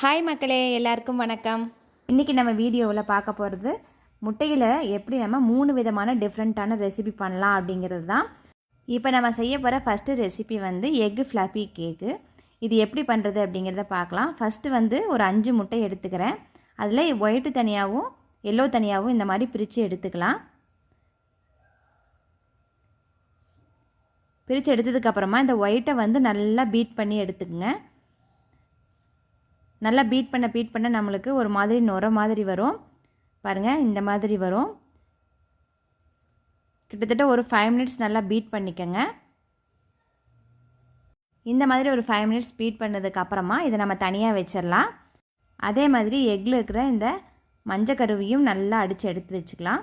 Hi மக்களே எல்லாருக்கும் வணக்கம். இன்றைக்கி நம்ம வீடியோவில் பார்க்க போகிறது முட்டையில் எப்படி நம்ம மூணு விதமான டிஃப்ரெண்ட்டான ரெசிபி பண்ணலாம் அப்படிங்கிறது தான் இப்போ நம்ம செய்ய போகிற ஃபஸ்ட்டு ரெசிபி வந்து எக்கு ஃப்ளப்பி கேக்கு இது எப்படி பண்ணுறது அப்படிங்கிறத பார்க்கலாம். ஃபஸ்ட்டு வந்து ஒரு அஞ்சு முட்டை எடுத்துக்கிறேன். அதில் ஒயிட்டு தனியாகவும் எல்லோ தனியாகவும் இந்த மாதிரி பிரித்து எடுத்துக்கலாம். பிரித்து எடுத்ததுக்கப்புறமா இந்த ஒயிட்டை வந்து நல்லா பீட் பண்ணி எடுத்துக்கோங்க. நல்லா பீட் பண்ண பீட் பண்ண நம்மளுக்கு ஒரு மாதிரி நுர மாதிரி வரும். பாருங்கள் இந்த மாதிரி வரும். கிட்டத்தட்ட ஒரு ஃபைவ் மினிட்ஸ் நல்லா பீட் பண்ணிக்கோங்க. இந்த மாதிரி ஒரு ஃபைவ் மினிட்ஸ் பீட் பண்ணதுக்கு அப்புறமா இதை நம்ம தனியாக வச்சிடலாம். அதே மாதிரி எக்கில் இருக்கிற இந்த மஞ்சள் கருவியும் நல்லா அடித்து எடுத்து வச்சுக்கலாம்.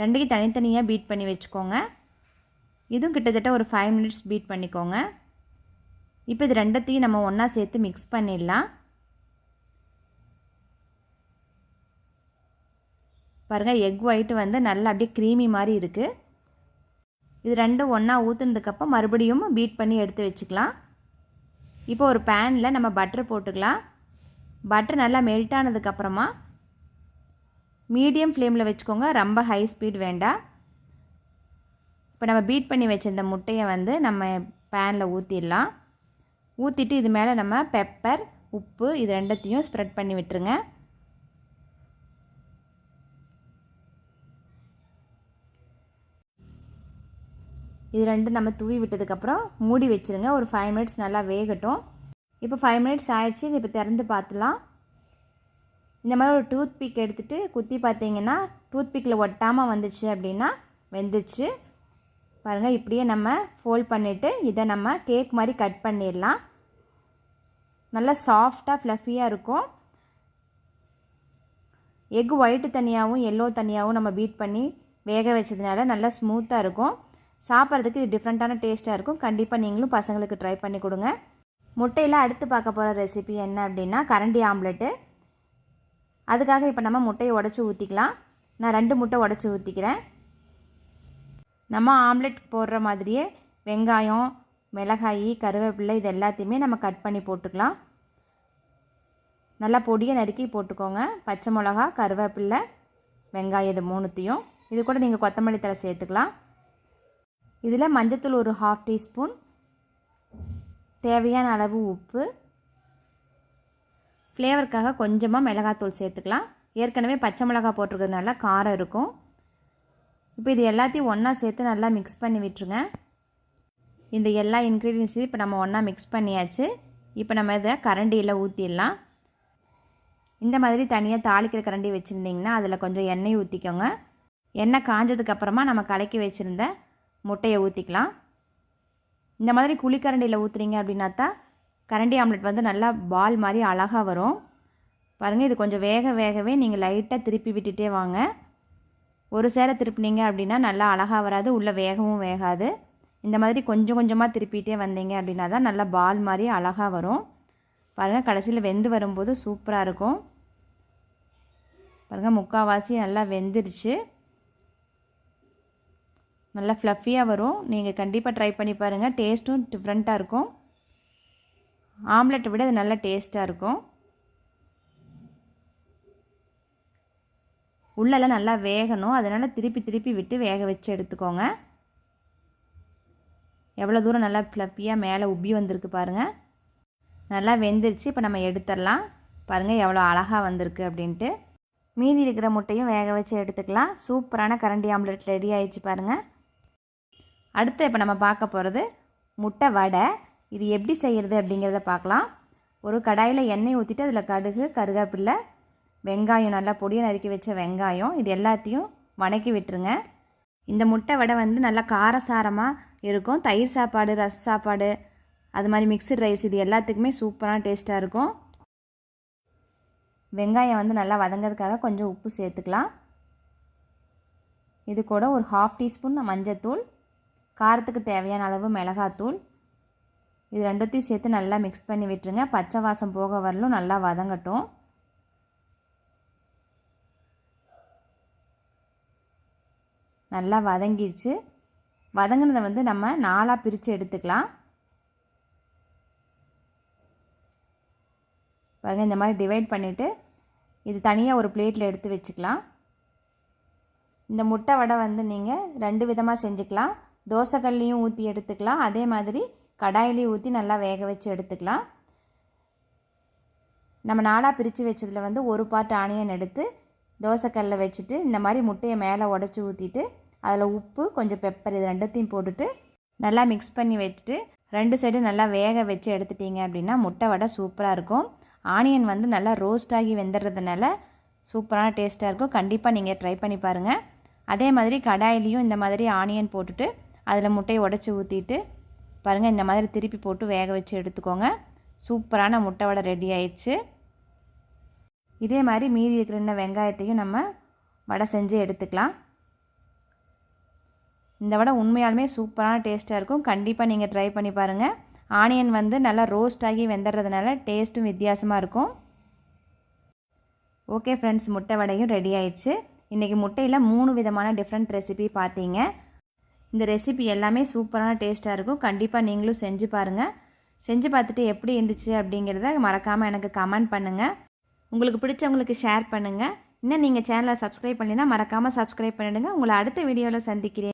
ரெண்டையும் தனித்தனியாக பீட் பண்ணி வச்சுக்கோங்க. இதுவும் கிட்டத்தட்ட ஒரு ஃபைவ் மினிட்ஸ் பீட் பண்ணிக்கோங்க. இப்போ இது ரெண்டத்தையும் நம்ம ஒன்றா சேர்த்து மிக்ஸ் பண்ணிடலாம். பாருங்கள் எக் ஒயிட்டு வந்து நல்லா அப்படியே க்ரீமி மாதிரி இருக்குது இது ரெண்டும் ஒன்றா ஊற்றுனதுக்கப்புறம் மறுபடியும் பீட் பண்ணி எடுத்து வச்சுக்கலாம். இப்போ ஒரு பேனில் நம்ம பட்டர் போட்டுக்கலாம். பட்டர் நல்லா மெல்ட் ஆனதுக்கப்புறமா மீடியம் ஃப்ளேமில் வச்சுக்கோங்க ரொம்ப ஹை ஸ்பீட் வேண்டாம். இப்போ நம்ம பீட் பண்ணி வச்சிருந்த முட்டையை வந்து நம்ம பேனில் ஊற்றிடலாம் ஊற்றிட்டு இது மேலே நம்ம பெப்பர் உப்பு இது ரெண்டத்தையும் ஸ்ப்ரெட் பண்ணி விட்டுருங்க. இது ரெண்டும் நம்ம தூவி விட்டதுக்கப்புறம் மூடி வச்சுருங்க. ஒரு ஃபைவ் மினிட்ஸ் நல்லா வேகட்டும். இப்போ ஃபைவ் மினிட்ஸ் ஆயிடுச்சு. இப்போ திறந்து பார்த்துலாம். இந்த மாதிரி ஒரு டூத் பிக் எடுத்துகிட்டு குத்தி பார்த்தீங்கன்னா டூத் பிக்கில் ஒட்டாமல் வந்துச்சு அப்படின்னா வெந்துச்சு பாருங்கள் இப்படியே நம்ம ஃபோல்ட் பண்ணிவிட்டு இதை நம்ம கேக் மாதிரி கட் பண்ணிடலாம். நல்லா சாஃப்டாக ஃப்ளஃபியாக இருக்கும். எக் ஒயிட்டு தனியாகவும் எல்லோ தனியாகவும் நம்ம பீட் பண்ணி வேக வச்சதுனால நல்லா ஸ்மூத்தாக இருக்கும். சாப்பிட்றதுக்கு இது டிஃப்ரெண்ட்டான டேஸ்ட்டாக இருக்கும். கண்டிப்பாக நீங்களும் பசங்களுக்கு ட்ரை பண்ணி கொடுங்க. முட்டையில் அடுத்து பார்க்க போகிற ரெசிபி என்ன அப்படின்னா கரண்டி ஆம்லெட்டு. அதுக்காக இப்போ நம்ம முட்டையை உடச்சி ஊற்றிக்கலாம் நான் ரெண்டு முட்டை உடச்சி ஊற்றிக்கிறேன் நம்ம ஆம்லெட் போடுற மாதிரியே வெங்காயம் மிளகாய் கருவேப்பிலை இது எல்லாத்தையுமே நம்ம கட் பண்ணி போட்டுக்கலாம். நல்லா பொடியை நறுக்கி போட்டுக்கோங்க. பச்சை மிளகா கருவேப்பிலை வெங்காயம் இது மூணுத்தையும். இது கூட நீங்கள் கொத்தமல்லி தலை சேர்த்துக்கலாம். இதில் மஞ்சத்தூள் ஒரு ஹாஃப் டீஸ்பூன் தேவையான அளவு உப்பு ஃப்ளேவருக்காக கொஞ்சமாக மிளகாத்தூள் சேர்த்துக்கலாம். ஏற்கனவே பச்சை மிளகாய் போட்டிருக்கிறதுனால காரம் இருக்கும். இப்போ இது எல்லாத்தையும் ஒன்றா சேர்த்து நல்லா மிக்ஸ் பண்ணி விட்டுருங்க. இந்த எல்லா இன்க்ரீடியன்ஸையும் இப்போ நம்ம ஒன்றா மிக்ஸ் பண்ணியாச்சு. இப்போ நம்ம இதை கரண்டியில் ஊற்றிடலாம் இந்த மாதிரி தனியாக தாளிக்கிற கரண்டி வச்சுருந்திங்கன்னா அதில் கொஞ்சம் எண்ணெய் ஊற்றிக்கோங்க எண்ணெய் காஞ்சதுக்கப்புறமா நம்ம கலக்கி வச்சுருந்த முட்டையை ஊற்றிக்கலாம் இந்த மாதிரி குழிக்கரண்டியில் ஊற்றுறீங்க அப்படின்னாத்தான் கரண்டி ஆம்லெட் வந்து நல்லா பால் மாதிரி அழகாக வரும். பாருங்கள் இது கொஞ்சம் வேக வேகவே நீங்கள் லைட்டாக திருப்பி விட்டுட்டே வாங்க. ஒரு சேர திருப்பினீங்க அப்படின்னா நல்லா அழகாக வராது உள்ளே வேகவும் வேகாது. இந்த மாதிரி கொஞ்சம் கொஞ்சமாக திருப்பிகிட்டே வந்தீங்க அப்படின்னா தான் நல்லா பால் மாதிரி அழகாக வரும். பாருங்கள் கடைசியில் வெந்து வரும்போது சூப்பராக இருக்கும். பாருங்கள் முக்கால்வாசி நல்லா வெந்துருச்சு. நல்லா ஃப்ளஃபியாக வரும். நீங்கள் கண்டிப்பாக ட்ரை பண்ணி பாருங்கள் டேஸ்ட்டும் டிஃப்ரெண்ட்டாக இருக்கும். ஆம்லெட்டை விட அது நல்லா டேஸ்ட்டாக இருக்கும். உள்ளெல்லாம் நல்லா வேகணும். அதனால் திருப்பி திருப்பி விட்டு வேக வச்சு எடுத்துக்கோங்க. எவ்வளோ தூரம் நல்லா ஃப்ளப்பியாக மேலே உப்பி வந்திருக்கு பாருங்கள் நல்லா வெந்துருச்சு. இப்போ நம்ம எடுத்துடலாம். பாருங்கள் எவ்வளோ அழகாக வந்திருக்கு அப்படின்ட்டு. மீதி இருக்கிற முட்டையும் வேக வச்சு எடுத்துக்கலாம். சூப்பரான கரண்டி ஆம்லெட் ரெடி ஆயிடுச்சு பாருங்கள் அடுத்து இப்போ நம்ம பார்க்க போகிறது முட்டை வடை. இது எப்படி செய்கிறது அப்படிங்கிறத பார்க்கலாம். ஒரு கடாயில் எண்ணெய் ஊற்றிட்டு அதில் கடுகு கருவேப்பில்லை வெங்காயம் நல்லா பொடியை நறுக்கி வச்ச வெங்காயம் இது எல்லாத்தையும் வணக்கி விட்டுருங்க. இந்த முட்டை வடை வந்து நல்லா காரசாரமாக இருக்கும். தயிர் சாப்பாடு ரச சாப்பாடு அது மாதிரி மிக்சட் ரைஸ் இது எல்லாத்துக்குமே சூப்பரான டேஸ்ட்டாக இருக்கும். வெங்காயம் வந்து நல்லா வதங்கிறதுக்காக கொஞ்சம் உப்பு சேர்த்துக்கலாம். இது கூட ஒரு ஹாஃப் டீஸ்பூன் மஞ்சத்தூள் காரத்துக்கு தேவையான அளவு மிளகாத்தூள். இது ரெண்டுத்தையும் சேர்த்து நல்லா மிக்ஸ் பண்ணி விட்டுருங்க. பச்சை வாசம் போக வரலும் நல்லா வதங்கட்டும். நல்லா வதங்கிடுச்சு வதங்கினதை வந்து நம்ம நாலாக பிரித்து எடுத்துக்கலாம். பாருங்கள் இந்த மாதிரி டிவைட் பண்ணிவிட்டு இது தனியாக ஒரு பிளேட்டில் எடுத்து வச்சுக்கலாம். இந்த முட்டை வடை வந்து நீங்கள் ரெண்டு விதமாக செஞ்சுக்கலாம். தோசைக்கல்லையும் ஊற்றி எடுத்துக்கலாம். அதே மாதிரி கடாயிலையும் ஊற்றி நல்லா வேக வச்சு எடுத்துக்கலாம். நம்ம நாளாக பிரித்து வச்சதில் வந்து ஒரு பார்ட் ஆனியன் எடுத்து தோசைக்கல்லில் வச்சுட்டு இந்த மாதிரி முட்டையை மேலே உடச்சி ஊற்றிட்டு அதில் உப்பு கொஞ்சம் பெப்பர் இது ரெண்டுத்தையும் போட்டுட்டு நல்லா மிக்ஸ் பண்ணி வச்சுட்டு ரெண்டு சைடும் நல்லா வேக வச்சு எடுத்துட்டீங்க அப்படின்னா முட்டை வடை சூப்பராக இருக்கும். ஆனியன் வந்து நல்லா ரோஸ்ட் ஆகி வெந்துடுறதுனால சூப்பரான டேஸ்ட்டாக இருக்கும். கண்டிப்பாக நீங்கள் ட்ரை பண்ணி பாருங்கள் அதே மாதிரி கடாயிலையும் இந்த மாதிரி ஆனியன் போட்டுட்டு அதில் முட்டையை உடச்சி ஊற்றிட்டு பாருங்கள் இந்த மாதிரி திருப்பி போட்டு வேக வச்சு எடுத்துக்கோங்க. சூப்பரான முட்டை வடை ரெடி ஆயிடுச்சு. இதே மாதிரி மீதி இருக்கிற இன்னும் வெங்காயத்தையும் நம்ம வடை செஞ்சு எடுத்துக்கலாம். இந்த வடை உண்மையாலுமே சூப்பரான டேஸ்ட்டாக இருக்கும். கண்டிப்பாக நீங்கள் ட்ரை பண்ணி பாருங்கள் ஆனியன் வந்து நல்லா ரோஸ்ட் ஆகி வெந்துடுறதுனால டேஸ்ட்டும் வித்தியாசமாக இருக்கும். ஓகே ஃப்ரெண்ட்ஸ் முட்டை வடையும் ரெடி ஆயிடுச்சு. இன்றைக்கி முட்டையில் மூணு விதமான டிஃப்ரெண்ட் ரெசிபி பார்த்தீங்க இந்த ரெசிபி எல்லாமே சூப்பரான டேஸ்ட்டாக இருக்கும். கண்டிப்பாக நீங்களும் செஞ்சு பாருங்கள் செஞ்சு பார்த்துட்டு எப்படி இருந்துச்சு அப்படிங்கிறத மறக்காமல் எனக்கு கமெண்ட் பண்ணுங்கள் உங்களுக்கு பிடிச்சவங்களுக்கு ஷேர் பண்ணுங்கள் இன்னும் நீங்கள் சேனலை சப்ஸ்கிரைப் பண்ணினா மறக்காமல் சப்ஸ்கிரைப் பண்ணிவிடுங்க உங்களை அடுத்த வீடியோவில் சந்திக்கிறேன்.